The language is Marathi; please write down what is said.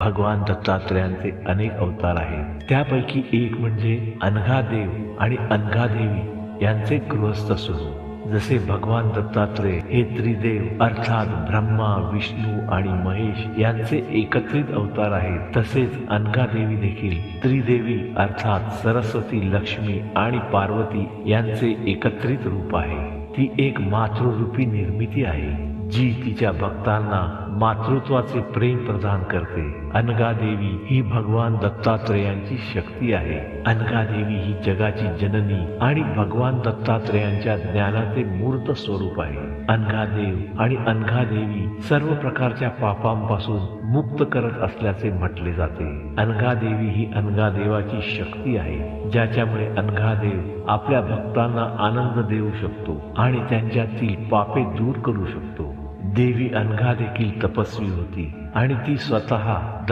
भगवान दत्तात्रयांचे अनेक अवतार आहेत. त्यापैकी एक म्हणजे अनघादेव आणि अनघादेवी यांचे गृहस्थ स्वरूप जसे भगवान दत्तात्रय हे त्रिदेव अर्थात ब्रह्मा विष्णू आणि महेश यांचे एकत्रित अवतार आहेत. तसेच अनघादेवी देखील त्रिदेवी अर्थात सरस्वती लक्ष्मी आणि पार्वती यांचे एकत्रित रूप आहे. ती एक मातृरूपी निर्मिती आहे जी तिच्या भक्तांना मातृत्वाचे प्रेम प्रदान करते. अनघादेवी ही भगवान दत्तात्रयांची शक्ती आहे. अनगादेवी ही जगाची जननी आणि भगवान दत्तात्रयांच्या ज्ञानाचे मूर्त स्वरूप आहे. अनघादेव आणि अनघादेवी सर्व प्रकारच्या पापांपासून मुक्त करत असल्याचे म्हटले जाते. अनघादेवी ही अनघादेवाची शक्ती आहे. ज्याच्यामुळे अनघादेव आपल्या भक्तांना आनंद देऊ शकतो आणि त्यांच्यातील पापे दूर करू शकतो. देवी अनघा देखील तपस्वी होती आणि ती स्वतः